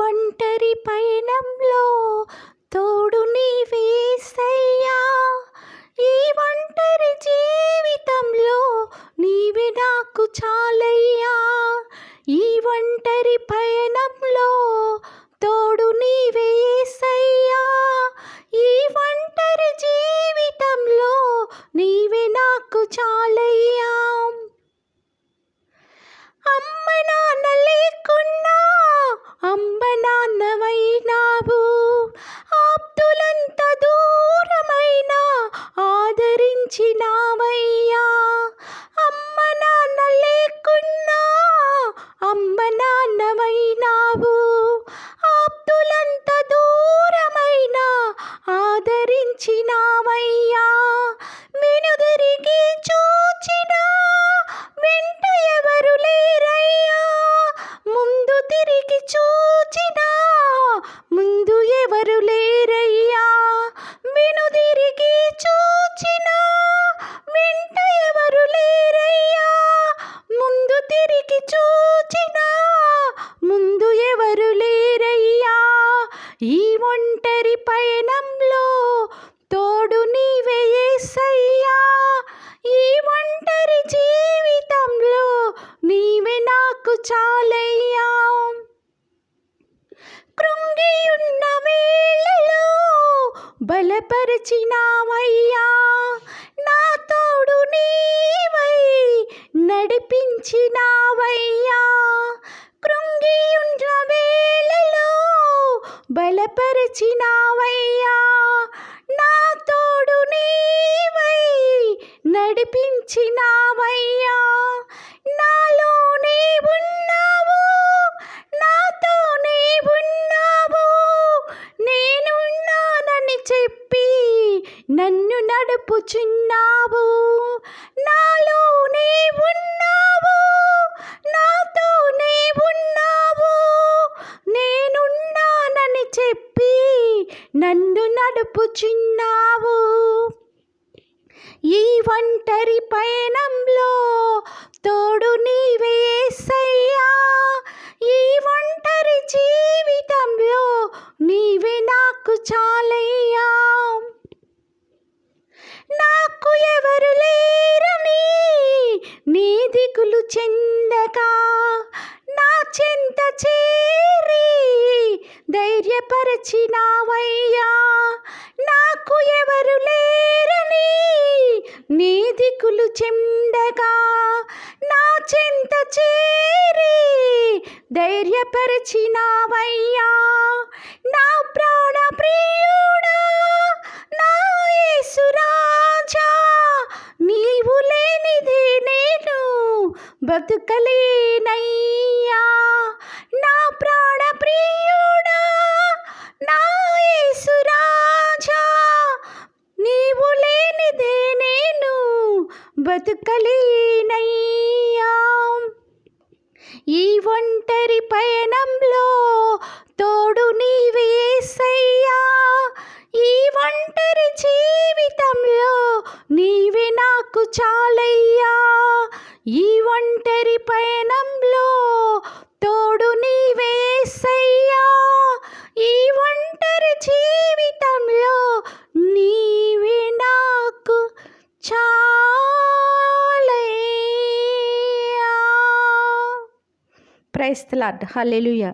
ఒంటరి పయనంలో తోడు నీవేసయ్యా ఈ ఒంటరి జీవితంలో నీవే నాకు చాలయ్యా. ఈ ఒంటరి పయనం నాన్నమైనావు ఆప్తులంత దూరమైన ఆదరించినావయ్యా. వెనుదిరిగి చూచినా వెంట ఎవరు లేరయ్యా. ముందు తిరిగి చూ ఈ ఒంటరి పయనంలో తోడు నీవేసయ్యా ఈ ఒంటరి జీవితంలో నీవే నాకు చాలయ్యా. కృంగియున్న వేళలో బలపరిచినావయ్యా. బలపరిచినావయ్యా. నా తోడు నీవై నడిపించినావయ్యా. నాలోనే ఉన్నావు నాతోనే ఉన్నావు నేనున్నానని చెప్పి నన్ను నడుపుచున్నావు. నాలోనే ఉన్నావు నాతోనే ఉన్నావు నేనున్నానని చెప్పి నన్ను నడుపుచున్నావు ఈ ఒంటరి పయనంలో తోడు నీవేసయ్యా ఈ ఒంటరి జీవితంలో నీవే నాకు చాలయ్యా. నాకు ఎవరు లేరని నీ దిగులు చెందగా నా చెంత చే ధైర్యపరచినావయ్యా నాకు ఎవరు లేరని నీ దిక్కులు చెండగా నా చెంత చేరి ధైర్యపరచినావయ్యా. నా ప్రాణ ప్రియుడా నా యేసురాజా నీవు లేనిది నేను బతుకలేనయ్యా. నా ప్రాణ ప్రియ బతుకలేనయ్యా. ఈ ఒంటరి పయనంలో తోడు నీవేసయ్యా ఈ ఒంటరి జీవితంలో నీవే నాకు చాలయ్యా. ఈ ఒంటరి పయనంలో ప్రైస్తలాడ్ హల్లెలూయా.